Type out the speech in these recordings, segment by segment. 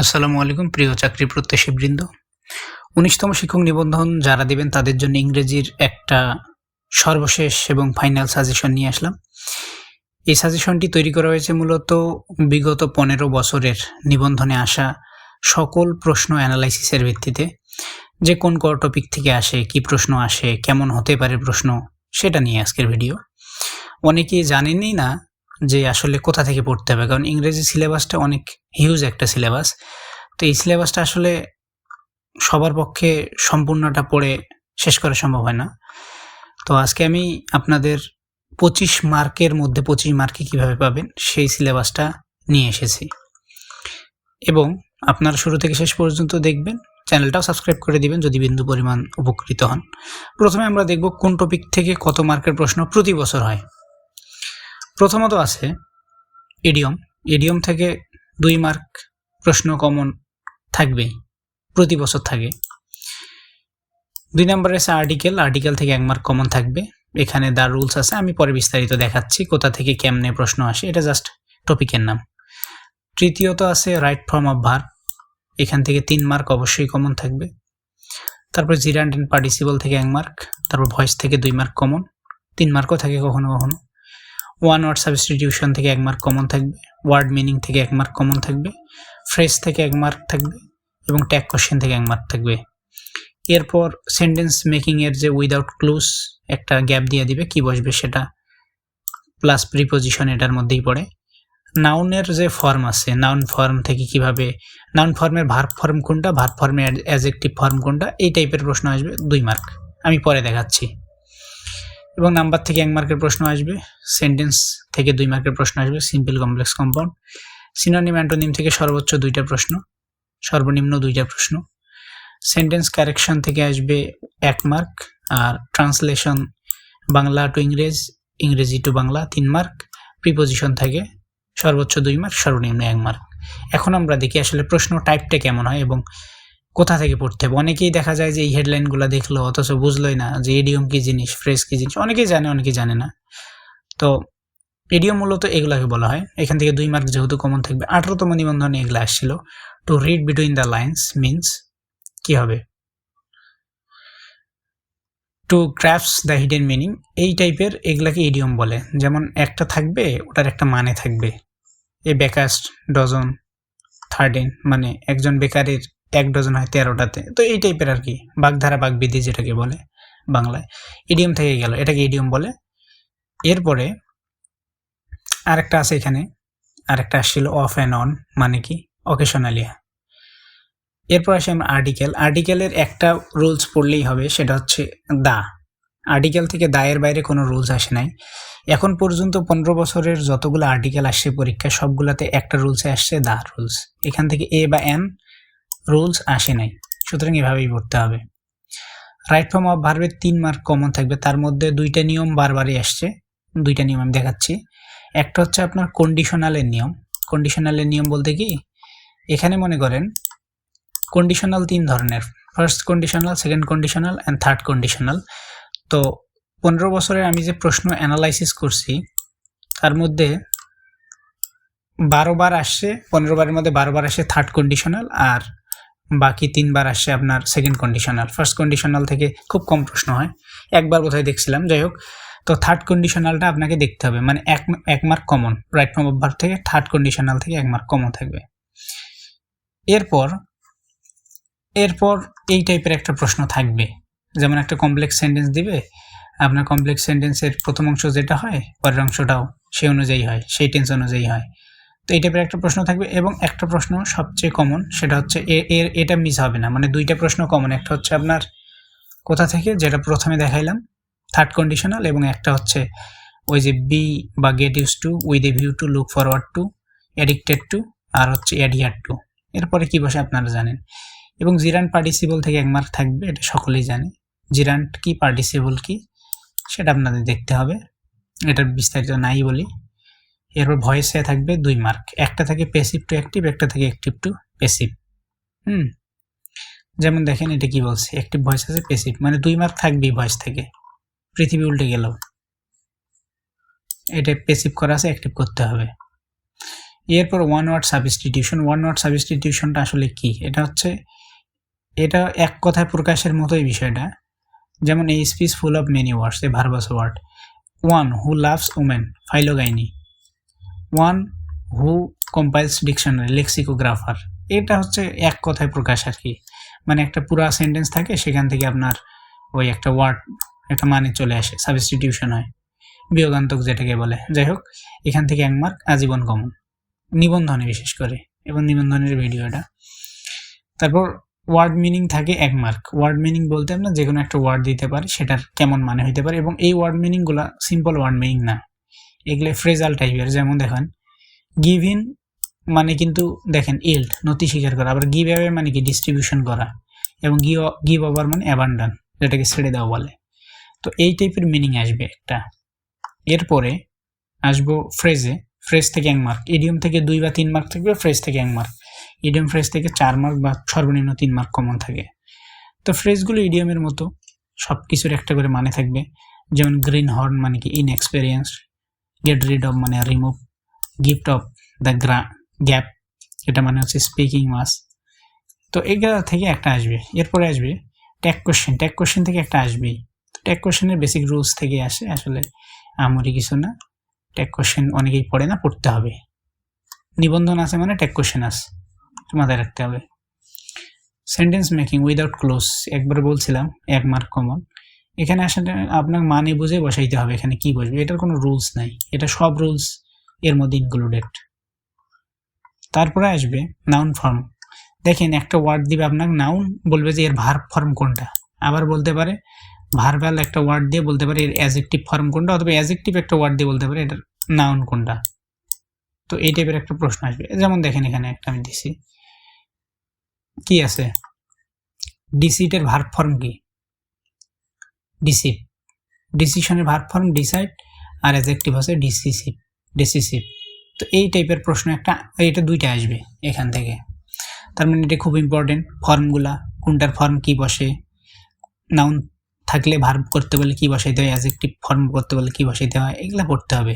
আসসালামু আলাইকুম, প্রিয় চাকরি প্রত্যাশীবৃন্দ। উনিশতম শিক্ষক নিবন্ধন যারা দিবেন তাদের জন্য ইংরেজির একটা সর্বশেষ এবং ফাইনাল সাজেশন নিয়ে আসলাম। এই সাজেশনটি তৈরি করা হয়েছে মূলত বিগত পনেরো বছরের নিবন্ধনে আসা সকল প্রশ্ন অ্যানালাইসিসের ভিত্তিতে। যে কোন কোন টপিক থেকে আসে, কি প্রশ্ন আসে, কেমন হতে পারে প্রশ্ন, সেটা নিয়ে আজকের ভিডিও। অনেকেই জানেনই না যে আসলে কোথা থেকে পড়তে হবে। কারণ ইংরেজি সিলেবাসটা অনেক হিউজ একটা সিলেবাস। তো এই সিলেবাসটা আসলে সবার পক্ষে সম্পূর্ণটা পড়ে শেষ করা সম্ভব হয় না। তো আজকে আমি আপনাদের পঁচিশ মার্কের মধ্যে পঁচিশ মার্কে কীভাবে পাবেন সেই সিলেবাসটা নিয়ে এসেছি। এবং আপনারা শুরু থেকে শেষ পর্যন্ত দেখবেন, চ্যানেলটাও সাবস্ক্রাইব করে দিবেন যদি বিন্দু পরিমাণ উপকৃত হন। প্রথমে আমরা দেখব কোন টপিক থেকে কত মার্কের প্রশ্ন প্রতি বছর হয়। প্রথমত আছে ইডিয়ম ইডিয়ম থেকে দুই মার্ক প্রশ্ন কমন থাকবেই, প্রতি বছর থাকে। দুই নম্বরে আছে আর্টিকেল আর্টিকেল থেকে এক মার্ক কমন থাকবে। এখানে দ্য রুলস আছে, আমি পরে বিস্তারিত দেখাচ্ছি কোথা থেকে কেমনে প্রশ্ন আসে, এটা জাস্ট টপিকের নাম। তৃতীয়ত আছে রাইট ফর্ম অফ ভার এখান থেকে তিন মার্ক অবশ্যই কমন থাকবে। তারপর জিরান্ড অ্যান্ড পার্টিসিপল থেকে এক মার্ক তারপর ভয়েস থেকে দুই মার্ক কমন তিন মার্কও থাকে কখনো কখনো। ওয়ান ওয়ার্ড সাবস্টিটিউশন থেকে এক মার্ক কমন থাকবে ওয়ার্ড মিনিং থেকে এক মার্ক কমন থাকবে ফ্রেশ থেকে এক মার্ক থাকবে এবং ট্যাগ কোশ্চেন থেকে এক মার্ক থাকবে। এরপর সেন্টেন্স মেকিংয়ের যে উইদাউট ক্লুজ একটা গ্যাপ দিয়ে দিবে, কি বসবে সেটা? প্লাস প্রিপোজিশন এটার মধ্যেই পড়ে। নাউনের যে ফর্ম আছে নাউন ফর্ম থেকে কীভাবে নাউন ফর্মের ভার্ব ফর্ম কোনটা ভার্ব ফর্মের অ্যাজেক্টিভ ফর্ম কোনটা, এই টাইপের প্রশ্ন আসবে, দুই মার্ক আমি পরে দেখাচ্ছি। এবং নাম্বার থেকে এক মার্কের প্রশ্ন আসবে সেন্টেন্স থেকে দুই মার্কের প্রশ্ন আসবে simple complex compound synonym antonym থেকে সর্বোচ্চ দুইটা প্রশ্ন, সর্বনিম্ন দুইটা প্রশ্ন। সেন্টেন্স কারেকশন থেকে আসবে এক মার্ক আর ট্রান্সলেশন বাংলা টু ইংরেজ, ইংরেজি টু বাংলা তিন মার্ক প্রিপোজিশন থাকে সর্বোচ্চ দুই মার্ক সর্বনিম্ন এক মার্ক এখন আমরা দেখি আসলে প্রশ্ন টাইপটা কেমন হয় এবং কোথা থেকে পড়তে হবে? অনেকেই দেখা যায় যে এই হেডলাইনগুলো দেখল, অথচ বুঝলোই না যে এডিয়ম কী জিনিস ফ্রেশ কী জিনিস, অনেকেই জানে অনেকেই জানে না। তো এডিয়ম মূলত এগুলাকে বলা হয়। এখান থেকে দুই মার্ক যেহেতু কমন থাকবে, আঠারোতম নিবন্ধনে এগুলো আসছিল। To read between the lines means কি হবে? To crafts the hidden meaning এই টাইপের এগুলাকে ইডিয়ম বলে। যেমন একটা থাকবে, ওটার একটা মানে থাকবে। এ বেকাস্ট ডজন থার্টিন মানে একজন বেকারের এক ডজন হয় তেরোটাতে। তো এই টাইপের আর কি, বাগধারা বাগবিধি যেটাকে বলে বাংলায়। ইডিয়ম থেকে গেল, এটাকে ইডিয়ম বলে। এরপরে আরেকটা আছে এখানে, আরেকটা আসছিল অফ অ্যান্ড অন মানে কি অকেশনালিয়া এরপর আসে আমরা আর্টিকেল আর্টিকেলের একটা রুলস পড়লেই হবে, সেটা হচ্ছে দা। আর্টিকেল থেকে দায়ের বাইরে কোনো রুলস আসে নাই। এখন পর্যন্ত পনেরো বছরের যতগুলো আর্টিকেল আসছে পরীক্ষায়, সবগুলোতে একটা রুলসে আসছে দা রুলস এখান থেকে এ বা এন রুলস আসে নাই। সুতরাং এভাবেই পড়তে হবে। রাইট ফর্ম অফ ভার্বের তিন মার্ক কমন থাকবে। তার মধ্যে দুইটা নিয়ম বারবারই আসছে। দুইটা নিয়ম আমি দেখাচ্ছি। একটা হচ্ছে আপনার কন্ডিশনালের নিয়ম। কন্ডিশনালের নিয়ম বলতে কি? এখানে মনে করেন কন্ডিশনাল তিন ধরনের। First conditional second conditional and third conditional তো পনেরো বছরের আমি যে প্রশ্ন অ্যানালাইসিস করছি, তার মধ্যে বারো বার আসছে, পনেরো বারের মধ্যে বারো বার আসে থার্ড কন্ডিশনাল আর বাকি তিনবার আসছে আপনার সেকেন্ড কন্ডিশনাল ফার্স্ট কন্ডিশনাল থেকে খুব কম প্রশ্ন হয়। একবার বোধহয় দেখছিলাম, যাই হোক। তো থার্ড কন্ডিশনালটা আপনাকে দেখতে হবে। মানে এক এক mark common right form verb থেকে থার্ড কন্ডিশনাল থেকে এক মার্ক কমন থাকবে। এরপর এরপর এই টাইপের একটা প্রশ্ন থাকবে। যেমন একটা কমপ্লেক্স সেন্টেন্স দিবে, আপনার কমপ্লেক্স সেন্টেন্সের প্রথম অংশ যেটা হয়, পরের অংশটাও সেই অনুযায়ী হয়, সেই টেন্স অনুযায়ী হয়। তো এই টাইপের একটা প্রশ্ন থাকবে এবং একটা প্রশ্ন সবচেয়ে কমন সেটা হচ্ছে এর, এটা মিস হবে না। মানে দুইটা প্রশ্ন কমন একটা হচ্ছে আপনার কোথা থেকে, যেটা প্রথমে দেখাইলাম থার্ড কন্ডিশনাল এবং একটা হচ্ছে ওই যে বি বা get use to with a view to look forward to addicted to আর হচ্ছে অ্যাডিয়ার টু এরপরে কী বসে আপনারা জানেন? এবং জিরান্ট পার্টিসিপল থেকে এক মার্ক থাকবে, এটা সকলেই জানে। জিরান্ট কি পার্টিসিপল কি, সেটা আপনাদের দেখতে হবে। এটার বিস্তারিত নাই বলি। এরপর ভয়েসে থাকবে দুই মার্ক একটা থাকে পেসিভ টু অ্যাক্টিভ একটা থেকে অ্যাক্টিভ টু পেসিভ হুম, যেমন দেখেন এটা কি বলছে অ্যাক্টিভ ভয়েস আছে পেসিভ মানে দুই মার্ক থাকবেই ভয়েস থেকে, পৃথিবী উল্টে গেল এটা পেসিভ করা আছে অ্যাক্টিভ করতে হবে। এরপর one word substitution one word সাবস্টিটিউশনটা আসলে কি? এটা হচ্ছে, এটা এক কথায় প্রকাশের মতোই বিষয়টা। যেমন এই speech full of many words a verbose word one who loves women philogyny one who compiles dictionary lexicographer এটা হচ্ছে এক কথায় প্রকাশ আর কি। মানে একটা পুরা সেন্টেন্স থাকে, সেখান থেকে আপনার ওই একটা ওয়ার্ড একটা মানে চলে আসে সাবস্টিটিউশন হয়। বিয়োগান্তক যেটাকে বলে। যাই হোক, এখান থেকে এক মার্ক আজীবন কমন নিবন্ধনে বিশেষ করে, এবং নিবন্ধনের ভিডিও এটা। তারপর ওয়ার্ড মিনিং থাকে এক মার্ক ওয়ার্ড মিনিং বলতে আমরা যে কোনো একটা ওয়ার্ড দিতে পারি, সেটার কেমন মানে হইতে পারে, এবং এই ওয়ার্ড মিনিংগুলো সিম্পল ওয়ার্ড মিনিং না। এগুলো ফ্রেজাল টাইপের যেমন দেখেন গিভ ইন মানে কিন্তু দেখেন ইল্ড নতি স্বীকার করা, আবার গিভ অ্যাওয়ে মানে কি? ডিস্ট্রিবিউশন করা এবং গিভ ওভার মানে অ্যাবান্ডান যেটাকে ছেড়ে দেওয়া বলে। তো এই টাইপের মিনিং আসবে একটা। এরপরে আসব ফ্রেজে ফ্রেজ থেকে এক মার্ক ইডিয়ম থেকে দুই বা তিন মার্ক থাকবে ফ্রেজ থেকে এক মার্ক ইডিয়ম ফ্রেজ থেকে চার মার্ক বা সর্বনিম্ন তিন মার্ক কমন থাকে। তো ফ্রেজগুলো ইডিয়মের মতো সব কিছুর একটা করে মানে থাকবে, যেমন গ্রিন হর্ন মানে কি? ইনএক্সপেরিয়েন্স গেট রিড অফ মানে রিমুভ গিফট অফ দ্য গ্রা গ্যাপ এটা মানে হচ্ছে স্পিকিং মাস তো এগুলো থেকে একটা আসবে। এরপরে আসবে ট্যাগ কোশ্চেন ট্যাগ কোশ্চেন থেকে একটা আসবেই। তো ট্যাগ কোশ্চেনের বেসিক রুলস থেকে আসে আসলে আমরি কিছু না। ট্যাগ কোশ্চেন অনেকেই পড়ে না, পড়তে হবে। নিবন্ধন আছে মানে ট্যাগ কোশ্চেন আছে। মাথায় রাখতে হবে। সেন্টেন্স মেকিং উইদাউট ক্লোজ একবার বলছিলাম, এক মার্ক কমন এখানে আসলে আপনার মানে বুঝে বসাইতে হবে এখানে কি বসবে। এটার কোনো রুলস নাই। এটা সব রুলস এর মধ্যে ইনক্লুডেড তারপরে আসবে নাউন ফর্ম দেখেন একটা ওয়ার্ড দিবে আপনাকে নাউন বলবে যে এর ভার ফর্ম কোনটা। আবার বলতে পারে ভার্বাল একটা ওয়ার্ড দিয়ে বলতে পারে এর অ্যাজেক্টিভ ফর্ম কোনটা, অথবা অ্যাজেক্টিভ একটা ওয়ার্ড দিয়ে বলতে পারে এটার নাউন কোনটা। তো এই টাইপের একটা প্রশ্ন আসবে। যেমন দেখেন এখানে একটা আমি দিছি। কি আছে? ডিসিটের ভার্ব ফর্ম কি? ডিসিট ডিসিশনের ভার্ব ফর্ম ডিসাইড আর অ্যাজেক্টিভ আছে ডিসিসিভ ডিসিসিভ তো এই টাইপের প্রশ্ন একটা, এটা দুইটা আসবে এখান থেকে। তার মানে এটা খুব ইম্পর্টেন্ট ফর্মগুলা কোনটার ফর্ম কি বসে নাউন থাকলে ভার্ব করতে বলে কি বসাইতে হয় অ্যাজেক্টিভ ফর্ম করতে বলে কি বসাইতে হয়, এগুলো পড়তে হবে।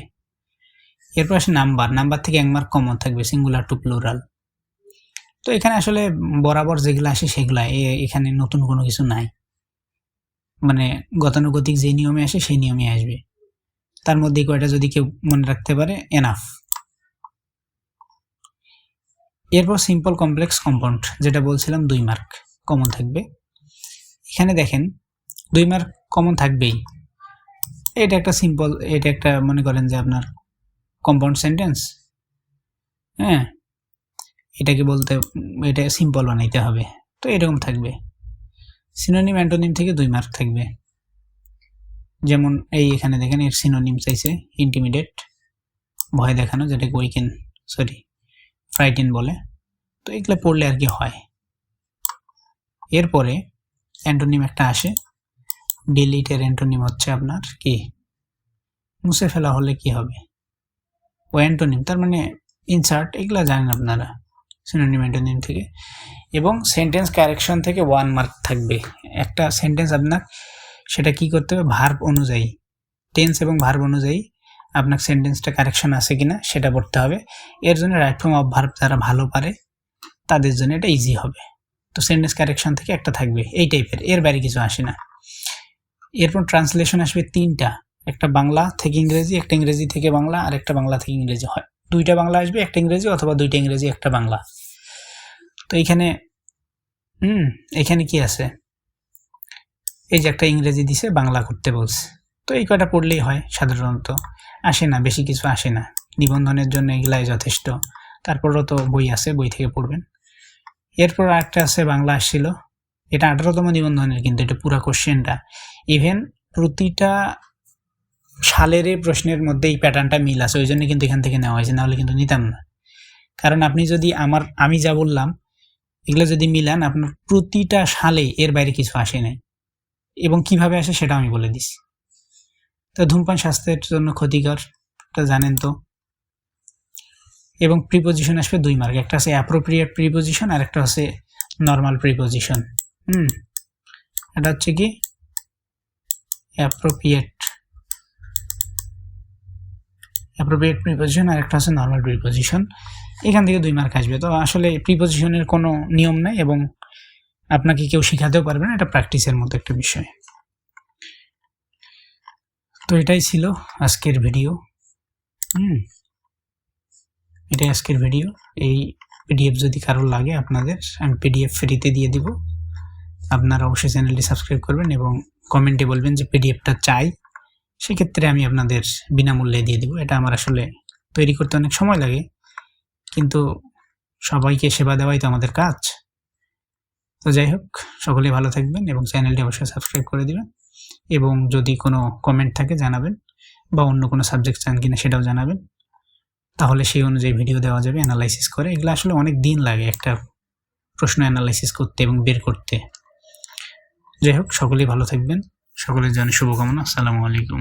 এরপর আসে নাম্বার নাম্বার থেকে এক মার্ক কমন থাকবে সিঙ্গুলার টু প্লুরাল তো এখানে আসলে বরাবর যেগুলো আসে সেগুলা এখানে নতুন কোনো কিছু নাই। মানে গতানুগতিক যে নিয়মে আসে সেই নিয়মে আসবে। তার মধ্যে কয়টা যদি কেউ মনে রাখতে পারে এনাফ এরপর সিম্পল কমপ্লেক্স কম্পাউন্ড যেটা বলছিলাম দুই মার্ক কমন থাকবে। এখানে দেখেন, দুই মার্ক কমন থাকবেই। এটা একটা সিম্পল এটা একটা মনে করেন যে আপনার কম্পাউন্ড সেন্টেন্স হ্যাঁ? এটাকে বলতে, এটা সিম্পল বানাইতে হবে। তো এরকম থাকবে। সিনোনিম অ্যান্টোনিম থেকে দুই মার্ক থাকবে। যেমন এই এখানে দেখেন, এর সিনোনিম চাইছে ইন্টিমিডেট ভয় দেখানো, যেটাকে উইকেন সরি ফ্রাইটিন বলে। তো এগুলো পড়লে আর কি হয়। এরপরে অ্যান্টোনিম একটা আসে। ডিলিটের অ্যান্টোনিম হচ্ছে আপনার কি? মুছে ফেলা হলে কি হবে? ও অ্যান্টোনিম, তার মানে ইনসার্ট এগুলো জানেন আপনারা। সিনোনিম অ্যান্টোনিম থেকে। এবং সেন্টেন্স কারেকশন থেকে ওয়ান মার্ক থাকবে। একটা সেন্টেন্স আপনার সেটা কি করতে হবে? ভার্ব অনুযায়ী। টেন্স এবং ভার্ব অনুযায়ী আপনার সেন্টেন্সটা কারেকশন আছে কিনা সেটা পড়তে হবে। এর জন্য রাইট ফর্ম অফ ভার্ব যারা ভালো পারে, তাদের জন্য এটা ইজি হবে। তো সেন্টেন্স কারেকশন থেকে একটা থাকবে, এই টাইপের এর বাইরে কিছু আসে না। এরপর ট্রান্সলেশন আসবে তিনটা। একটা বাংলা থেকে ইংরেজি, একটা ইংরেজি থেকে বাংলা, আর একটা বাংলা থেকে ইংরেজি হয়। দুইটা বাংলা আসবে, একটা ইংরেজি অথবা দুইটা ইংরেজি, একটা বাংলা। তো এইখানে হুম, এখানে কি আছে? এই যে একটা ইংরেজি দিছে, বাংলা করতে বলছে। তো এই কয়টা পড়লেই হয় সাধারণত। আসে না, বেশি কিছু আসে না। নিবন্ধনের জন্য এগুলাই যথেষ্ট। তারপরও তো বই আছে, বই থেকে পড়বেন। এরপর আরেকটা আছে, বাংলা আসছিল। এটা আঠারোতম নিবন্ধনের, কিন্তু এটা পুরো কোশ্চেনটা। ইভেন প্রতিটা সালের প্রশ্নের মধ্যে এই প্যাটার্নটা মিল আছে, ওই জন্য কিন্তু এখান থেকে নেওয়া হয়েছে, নাহলে কিন্তু নিতাম না। কারণ আপনি যদি আমার, আমি যা বললাম এগুলো যদি মিলান, আপনার প্রতিটা সালে এর বাইরে কিছু আসে নাই। এবং কীভাবে আসে সেটা আমি বলে দিছি। তো ধূমপান স্বাস্থ্যের জন্য ক্ষতিকর এটা জানেন তো। এবং প্রিপোজিশন আসবে দুই মার্ক একটা আছে অ্যাপ্রোপ্রিয়েট প্রিপোজিশন আর একটা আছে নর্মাল প্রিপোজিশন হুম, এটা হচ্ছে কি? অ্যাপ্রোপ্রিয়েট অ্যাপ্রোপ্রিয়েট প্রিপোজিশন আর একটা হচ্ছে নর্মাল প্রিপোজিশন এখান থেকে দুই মার্ক আসবে। তো আসলে প্রিপোজিশনের কোনো নিয়ম নেই এবং আপনাকে কেউ শেখাতেও পারবে না, এটা প্র্যাকটিসের মতো একটা বিষয়। তো এটাই ছিল আজকের ভিডিও হুম। এটাই আজকের ভিডিও এই পিডিএফ যদি কারোর লাগে আপনাদের, আমি পিডিএফ ফ্রিতে দিয়ে দিব। আপনারা অবশ্যই চ্যানেলটি সাবস্ক্রাইব করবেন এবং কমেন্টে বলবেন যে পিডিএফটা চাই। সেক্ষেত্রে আমি আপনাদের বিনামূল্যে দিয়ে দিব। এটা আমার আসলে তৈরি করতে অনেক সময় লাগে। কিন্তু সবাইকে সেবা দেওয়াই তো আমাদের কাজ। তো যাই হোক সকলেই ভালো থাকবেন এবং চ্যানেলটি অবশ্যই সাবস্ক্রাইব করে দেবেন এবং যদি কোনো কমেন্ট থাকে জানাবেন বা অন্য কোনো সাবজেক্ট চান কিনা সেটাও জানাবেন। তাহলে সেই অনুযায়ী ভিডিও দেওয়া যাবে অ্যানালাইসিস করে। এগুলো আসলে অনেক দিন লাগে একটা প্রশ্ন অ্যানালাইসিস করতে এবং বের করতে। যাই হোক, সকলেই ভালো থাকবেন। সকলের জন্য শুভকামনা। আসসালামু আলাইকুম।